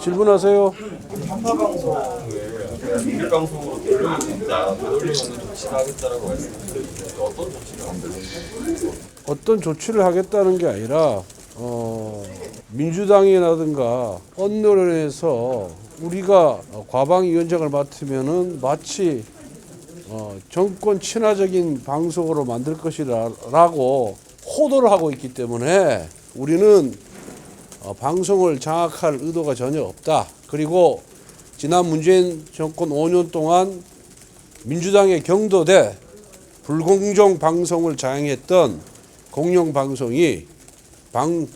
질문하세요. 어떤 조치를 하겠다는 게 아니라 어, 민주당이라든가 언론에서 우리가 과방위원장을 맡으면은 마치 어, 정권 친화적인 방송으로 만들 것이라고 호도를 하고 있기 때문에 우리는 어, 방송을 장악할 의도가 전혀 없다. 그리고 지난 문재인 정권 5년 동안 민주당의 경도돼 불공정 방송을 자행했던 공영 방송이 방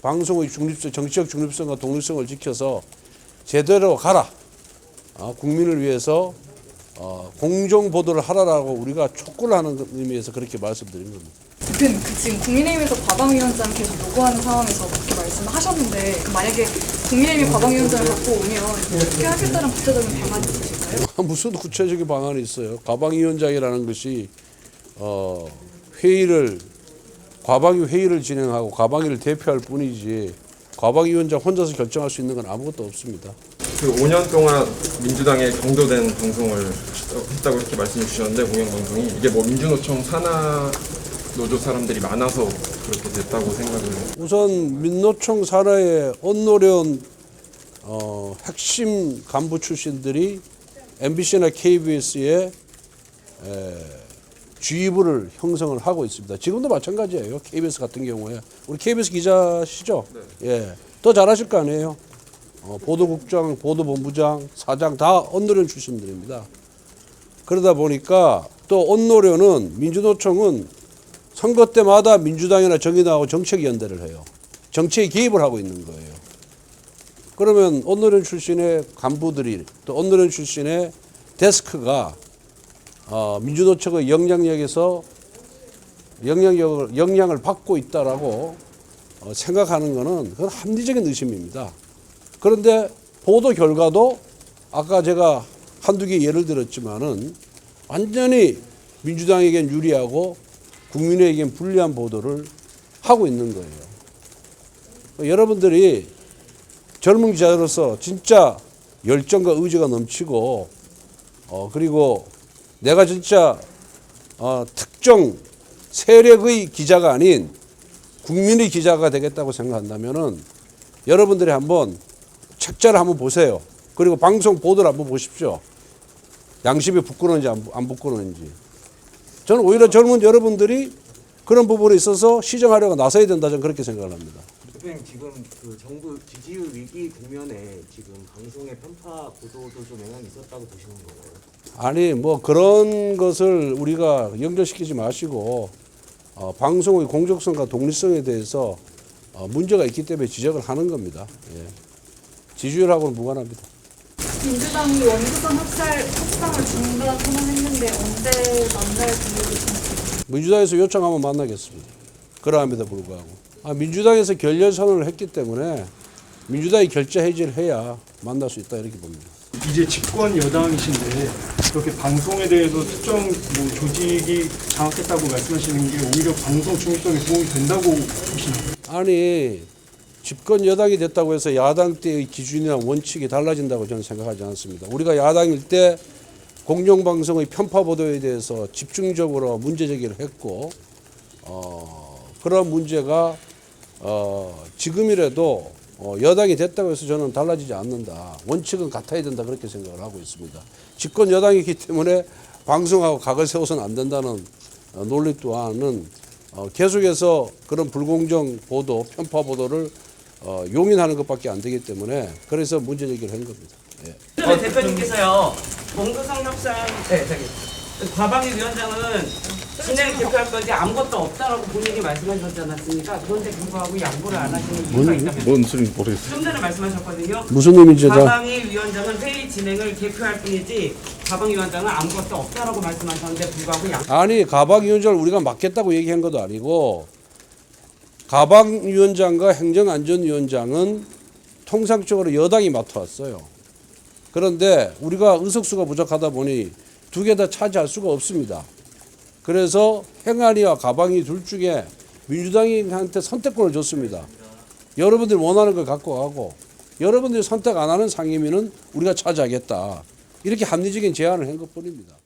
방송의 중립성, 정치적 중립성과 독립성을 지켜서 제대로 가라. 어, 국민을 위해서 어, 공정 보도를 하라라고 우리가 촉구를 하는 의미에서 그렇게 말씀드린 겁니다. 대표님, 그 지금 국민의힘에서 과방위원장 계속 요구하는 상황에서 그렇게 말씀하셨는데 그 만약에 국민의힘이 과방위원장을 갖고 오면 어떻게 하겠다는 구체적인 방안이 있으실까요? 무슨 구체적인 방안이 있어요? 과방위원장이라는 것이 어, 회의를 과방위 회의를 진행하고 과방위를 대표할 뿐이지 과방위원장 혼자서 결정할 수 있는 건 아무것도 없습니다. 그 5년 동안 민주당에 경도된 방송을 했다고 이렇게 말씀해 주셨는데 공영 방송이 이게 뭐 민주노총 산하 노조 사람들이 많아서 그렇게 됐다고 생각을 우선 민노총 산하의 언노련 어, 핵심 간부 출신들이 MBC나 KBS에 주의부를 형성을 하고 있습니다. 지금도 마찬가지예요. KBS 같은 경우에 우리 KBS 기자시죠? 예, 더 잘하실 거 아니에요. 어, 보도국장, 보도본부장, 사장 다 언노련 출신들입니다. 그러다 보니까 또 언노련은 민주노총은 선거 때마다 민주당이나 정의당하고 정책 연대를 해요. 정치에 개입을 하고 있는 거예요. 그러면 언노련 출신의 간부들이 또 언노련 출신의 데스크가 어, 민주노총의 영향력에서 영향력을 영향을 받고 있다라고 어, 생각하는 것은 그건 합리적인 의심입니다. 그런데 보도 결과도 아까 제가 한두 개 예를 들었지만은 완전히 민주당에겐 유리하고 국민에겐 불리한 보도를 하고 있는 거예요. 여러분들이 젊은 기자로서 진짜 열정과 의지가 넘치고 어 그리고 내가 진짜 어 특정 세력의 기자가 아닌 국민의 기자가 되겠다고 생각한다면은 여러분들이 한번 책자를 한번 보세요. 그리고 방송 보도를 한번 보십시오. 양심이 부끄러운지 안 부끄러운지. 저는 오히려 젊은 여러분들이 그런 부분에 있어서 시정하려고 나서야 된다 저는 그렇게 생각을 합니다. 대표님 지금 그 정부 지지율 위기 국면에 지금 방송의 편파 보도도 좀 영향이 있었다고 보시는 건가요? 아니 뭐 그런 것을 우리가 연결시키지 마시고 어, 방송의 공정성과 독립성에 대해서 어, 문제가 있기 때문에 지적을 하는 겁니다. 예. 지지율하고는 무관합니다. 민주당이 원수선 학살 협상을 중단 선언했는데 언제 만날 계획이신지 민주당에서 요청하면 만나겠습니다. 그러함에도 불구하고 아, 민주당에서 결렬 선언을 했기 때문에 민주당이 결재 해지를 해야 만날 수 있다 이렇게 봅니다. 이제 집권 여당이신데 그렇게 방송에 대해서 특정 뭐 조직이 장악했다고 말씀하시는 게 오히려 방송 중립성에 도움이 된다고 보시나요? 아니 집권 여당이 됐다고 해서 야당 때의 기준이나 원칙이 달라진다고 저는 생각하지 않습니다. 우리가 야당일 때 공영방송의 편파 보도에 대해서 집중적으로 문제 제기를 했고 어, 그런 문제가 어, 지금이라도 어, 여당이 됐다고 해서 저는 달라지지 않는다. 원칙은 같아야 된다 그렇게 생각을 하고 있습니다. 집권 여당이기 때문에 방송하고 각을 세워서는 안 된다는 어, 논리 또한은 어, 계속해서 그런 불공정 보도, 편파 보도를 어, 용인하는 것밖에 안 되기 때문에 그래서 문제 제기를 한 겁니다. 예. 어, 대표님께서요 공교성 협상 네 저기 과방위 위원장은 진행 대표할 건지 아무것도 없다라고 본인이 말씀하셨지 않았습니까? 그런데 불구하고 양보를 안 하시는 이유가 있다면 뭔 소리인지 모르겠어요. 좀 전에 말씀하셨거든요. 무슨 의미인지 다 과방위 위원장은 회의 진행을 개표할 뿐이지 과방위 위원장은 아무것도 없다라고 말씀하셨는데 불구하고 양 아니 가방위원장을 우리가 맡겠다고 얘기한 것도 아니고 가방위원장과 행정안전위원장은 통상적으로 여당이 맡아왔어요. 그런데 우리가 의석수가 부족하다 보니 두 개 다 차지할 수가 없습니다. 그래서 행안위와 가방위 둘 중에 민주당한테 선택권을 줬습니다. 여러분들이 원하는 걸 갖고 가고 여러분들이 선택 안 하는 상임위는 우리가 차지하겠다. 이렇게 합리적인 제안을 한 것뿐입니다.